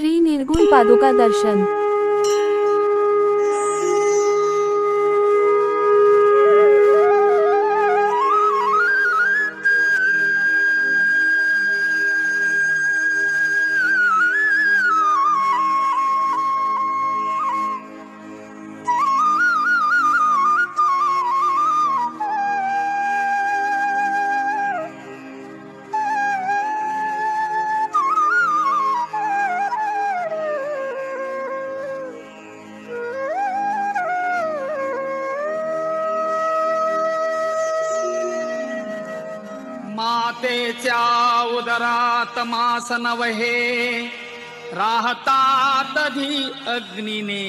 श्री निर्गुण पादुका दर्शन. स्या उदरातमासनवहे वहे राहतात् अधि अग्निने।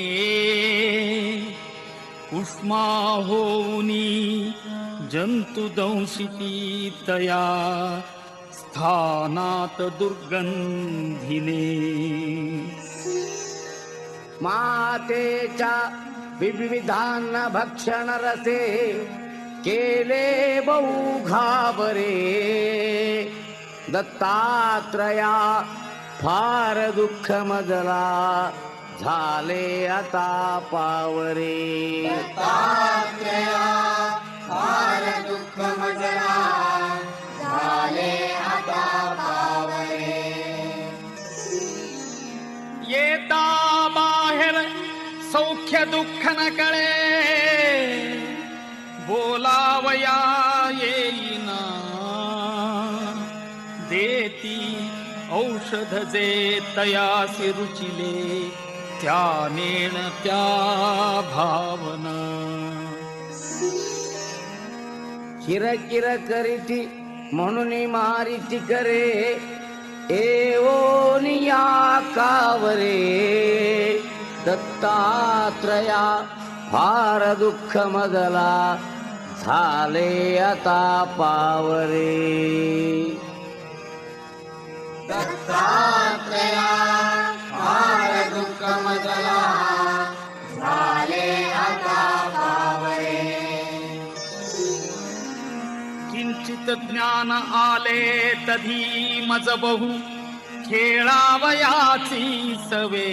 कुष्माहोनि जन्तुदंशि स्थानात् दुर्गन्धिने। माते च विविधान्न भक्षणरसे केले बहु घाबरे दत्तात्रया फार दुःख मजला झाले आता पावरे. येता बाहेर सौख्य दुःख न कळे बोलावया येईना. देती औषध जे तयासी रुचिले त्या नेण त्या भावना. किरकिर करीती म्हणून मारिती करे एवोनिया कावरे. दत्तात्रया फार दुःख मजला झाले आता पावरे. किंचित ज्ञान आले तधी मज बहु खेळावयाची सवे.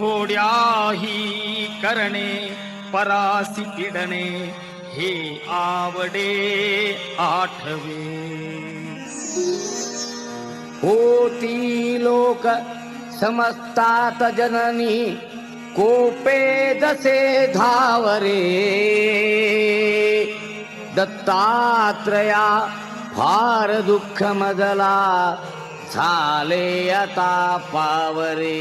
खोड्याही करणे परासी पिडणे हे आवडे आठवे. होती लोक समजतात जननी कोपे जसे धावरे. दत्तात्रया फार दुःख मजला झाले आता पावरे.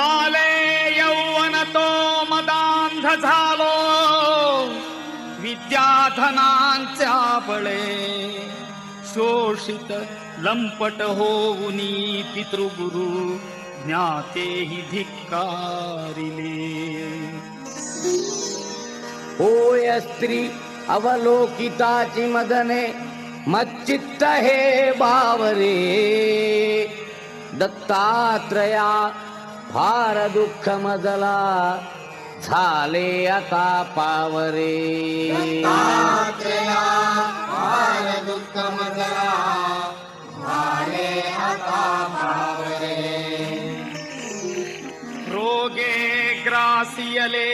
आले यौवन तो मदांध झालो विद्याधनांच्या बळे शोषित लंपट होऊनी पितृगुरु ज्ञातेही धिक्कारिले होय स्त्री अवलोकिताची मदने मच्चित्त हे बावरे। दत्तात्रया फार दुःख मजला झाले आता पावरे। रोगे सियले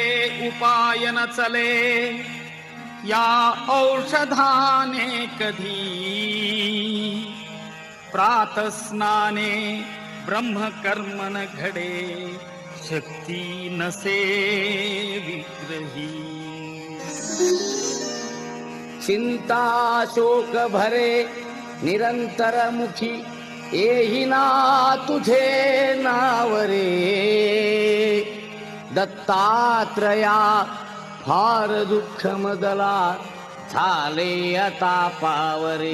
उपायन चले। या औषधाने कथी प्रातस्नाने ब्रह्मकर्मण घडे शक्ति न से विग्रही चिन्ताशोकभरे निरन्तरमुखि एहि ना तु दत्तात्रया फार दुःख मदला झाले आता पावरे.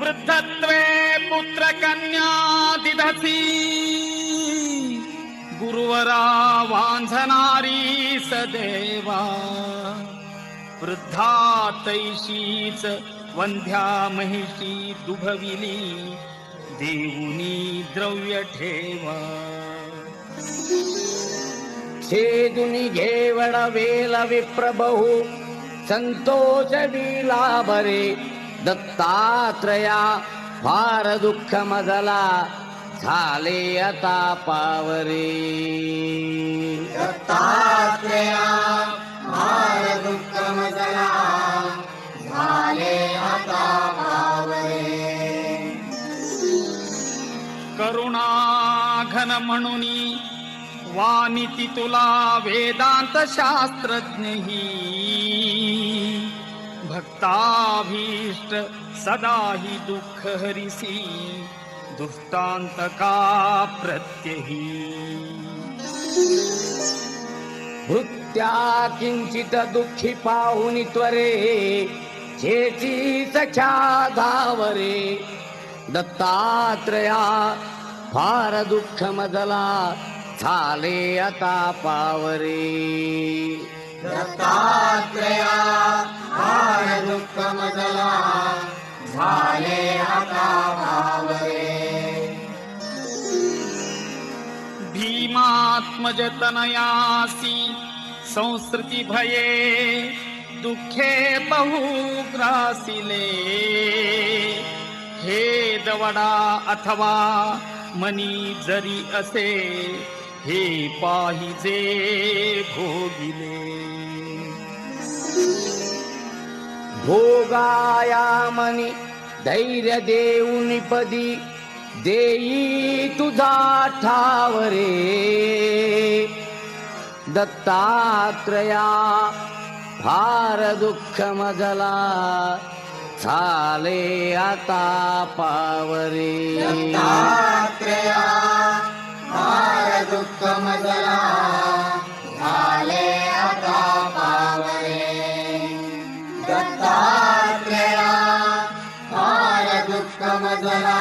वृद्धत्वे पुत्र कन्या दिधसी गुरुवरा वांझनारी सदेवा. वृद्धा तैशीच वंध्या महिषी दुभविली देऊनी द्रव्य ठेवा. छेदुनी घेवण वेल विप्रबहू संतोष विलाबरे दत्तात्रया फार दुःख मजला झाले आता पावरे. दत्तात्रया म्हणून वानिती तुला वेदांत शास्त्रज्ञही भक्ताभीष्ट सदाही दुःख हरिसी दुष्टांत का प्रत्यही। भृत्या किंचित दुःखी पाहुनी त्वरे। चेची सख्या धावरे। दत्तात्रया ुखमगला झाले अता पावयाले भीमात्मजतनयासि संस्कृति भये दुःखे बहुग्रासिदवडा अथवा मनी जरी असे हे पाहिजे भोगिले. भोगाया मनी धैर्य देऊन पदी देई तुझा ठावरे. दत्तात्रया फार दुःख मजला झाले आता पावरी. भार दुःख मजला झाले आता पावरे. दत्तात्रेया भार दुःख मजला